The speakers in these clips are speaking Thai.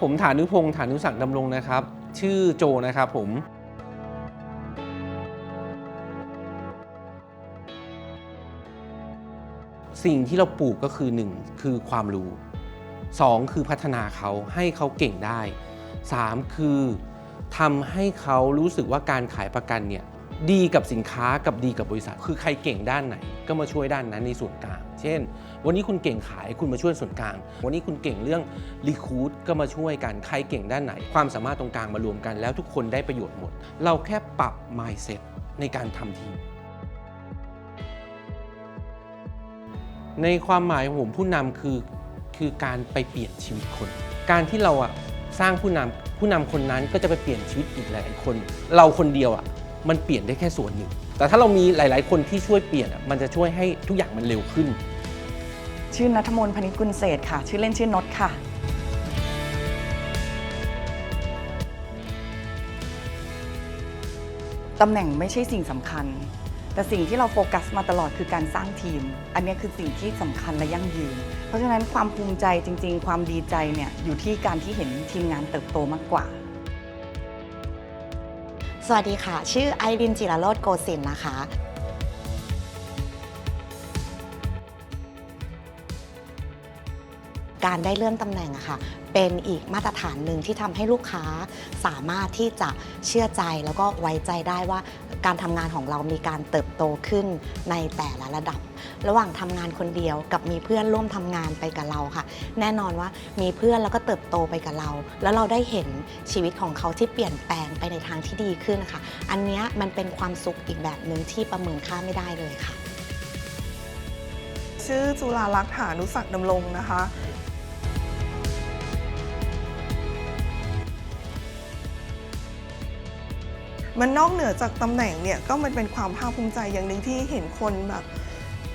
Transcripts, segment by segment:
ผมฐานุพงษ์ฐานุศักดิ์ดำรงนะครับ ชื่อโจนะครับผมสิ่งที่เราปลูกก็คือ 1 คือความรู้ 2 คือพัฒนาเขาให้เขาเก่งได้ 3 คือทำให้เขารู้สึกว่าการขายประกันเนี่ย ดีกับสินค้ากับดีกับบริษัท คือใครเก่งด้านไหน ก็มาช่วยด้านนั้นในส่วนกลาง เช่น วันนี้คุณเก่งขายคุณมาช่วยส่วนกลาง วันนี้คุณเก่งเรื่องรีคูดก็มาช่วยกันใครเก่งด้านไหน ความสามารถตรงกลางมารวมกันแล้วทุกคนได้ประโยชน์หมด เราแค่ปรับ mindset ในการทำทีมในความหมายของผมผู้นำคือคือการไปเปลี่ยนชีวิตคน การที่เราอะสร้างผู้นำผู้นำคนนั้นก็จะไปเปลี่ยนชีวิตอีกหลายคน เราคนเดียวอะ มันเปลี่ยนได้แค่ส่วนหนึ่ง แต่ถ้าเรามีหลาย ๆ คนที่ช่วยเปลี่ยนอะมันจะช่วยให้ทุกอย่างมันเร็วขึ้น ชื่อนัทมนต์พนิชกุลเศษค่ะ ชื่อเล่นชื่อนดค่ะ ตำแหน่งไม่ใช่สิ่งสำคัญ แต่สิ่งที่เราโฟกัสมาตลอดคือการสร้างทีม อันนี้คือสิ่งที่สำคัญและยั่งยืน เพราะฉะนั้นความภูมิใจจริง ๆ ความดีใจเนี่ยอยู่ที่การที่เห็นทีมงานเติบโตมากกว่า สวัสดีค่ะ ชื่อไอรินจิรโรธโกสินนะคะ การได้เลื่อนตำแหน่งอะค่ะ เป็นอีกมาตรฐานหนึ่งที่ทำให้ลูกค้าสามารถที่จะเชื่อใจแล้วก็ไว้ใจได้ว่าการทำงานของเรามีการเติบโตขึ้นในแต่ละระดับ ระหว่างทำงานคนเดียวกับมีเพื่อนร่วมทำงานไปกับเราค่ะ แน่นอนว่ามีเพื่อนแล้วก็เติบโตไปกับเรา แล้วเราได้เห็นชีวิตของเขาที่เปลี่ยนแปลงไปในทางที่ดีขึ้นค่ะ อันนี้มันเป็นความสุขอีกแบบหนึ่งที่ประเมินค่าไม่ได้เลยค่ะชื่อจุฬาลักษณ์ฐานุศักดำรงนะคะ มันนอกเหนือจากตำแหน่งเนี่ยก็มันเป็นความภาคภูมิใจอย่างหนึ่งที่เห็นคนแบบ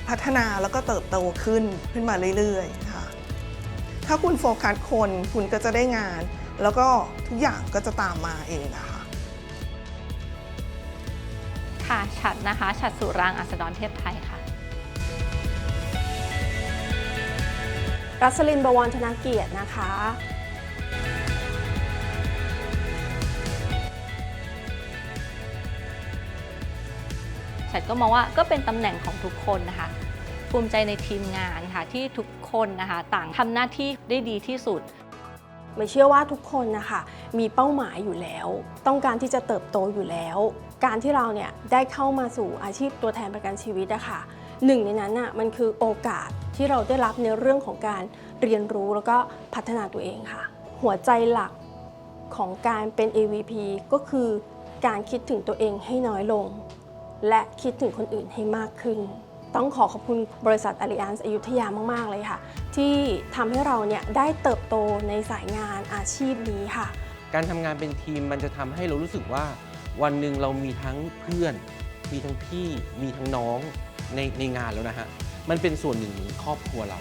พัฒนาแล้วก็เติบโตขึ้นขึ้นมาเรื่อยๆค่ะถ้าคุณโฟกัสคนคุณก็จะได้งาน แล้วก็ทุกอย่างก็จะตามมาเองนะคะค่ะฉัดนะคะฉัดสุรางค์อัสดรเทพไทยค่ะ รัสลินบวรธนเกียรตินะคะ ฉันก็มองว่าก็เป็นตำแหน่งของทุกคนนะคะ ภูมิใจในทีมงานค่ะที่ทุกคนนะคะ ต่างทำหน้าที่ได้ดีที่สุดไม่เชื่อว่าทุกคนนะคะมีเป้าหมายอยู่แล้ว ต้องการที่จะเติบโตอยู่แล้ว การที่เราเนี่ยได้เข้ามาสู่อาชีพตัวแทนประกันชีวิตอะค่ะหนึ่งในนั้นน่ะมันคือโอกาสที่เราได้รับในเรื่องของการเรียนรู้แล้วก็พัฒนาตัวเองค่ะ หัวใจหลักของการเป็น AVP ก็คือการคิดถึงตัวเองให้น้อยลง และคิดถึงคนอื่นให้มากขึ้น ต้องขอขอบคุณบริษัท Allianz อยุธยามาก ๆ เลยค่ะ ที่ทำให้เราเนี่ยได้เติบโตในสายงานอาชีพนี้ค่ะ การทำงานเป็นทีมมันจะทำให้เรารู้สึกว่า วันหนึ่งเรามีทั้งเพื่อน มีทั้งพี่ มีทั้งน้องในในงานแล้วนะฮะ มันเป็นส่วนหนึ่งของครอบครัวเรา